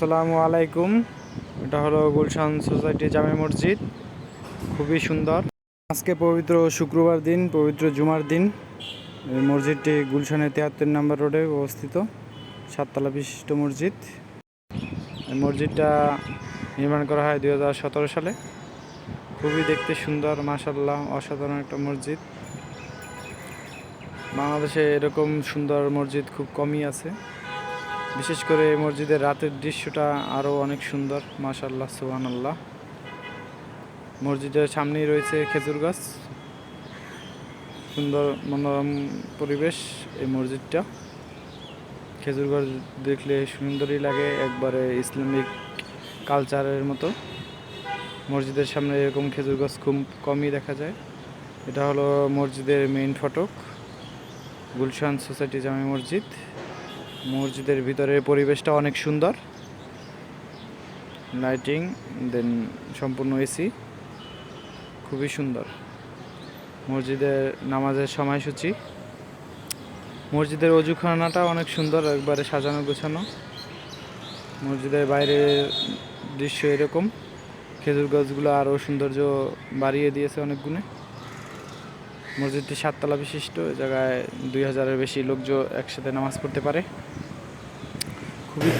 আসসালামু আলাইকুম। এটা হলো গুলশান সোসাইটি জামে মসজিদ। খুবই সুন্দর। আজকে পবিত্র শুক্রবার দিন, পবিত্র জুমার দিন। মসজিদটি গুলশানের তিয়াত্তর নম্বর রোডে অবস্থিত, সাততলা বিশিষ্ট মসজিদ। মসজিদটা নির্মাণ করা হয় দু হাজার সতেরো সালে। খুবই দেখতে সুন্দর মাসাল্লাহ অসাধারণ একটা মসজিদ। বাংলাদেশে এরকম সুন্দর মসজিদ খুব কমই আছে। বিশেষ করে এই মসজিদের রাতের দৃশ্যটা আরও অনেক সুন্দর মাশাল্লাহ সুহান আল্লাহ মসজিদের সামনেই রয়েছে খেজুর গাছ। সুন্দর, মনোরম পরিবেশ এই মসজিদটা। খেজুর গাছ দেখলে সুন্দরই লাগে, একবারে ইসলামিক কালচারের মতো। মসজিদের সামনে এরকম খেজুর গাছ খুব কমই দেখা যায়। এটা হলো মসজিদের মেইন ফটক, গুলশান সোসাইটি জামে মসজিদ। মসজিদের ভিতরের পরিবেশটা অনেক সুন্দর। লাইটিং দেন সম্পূর্ণ এসি খুবই সুন্দর। মসজিদের নামাজের সময়সূচি। মসজিদের অজুখানাটা অনেক সুন্দর, একবারে সাজানো গোছানো। মসজিদের বাইরের দৃশ্য এরকম। খেজুর গাছগুলো আরও সৌন্দর্য বাড়িয়ে দিয়েছে অনেক গুণে মসজিদটি সাততলা বিশিষ্ট জায়গায় দুই হাজারের বেশি লোকজন একসাথে নামাজ পড়তে পারে। খুবই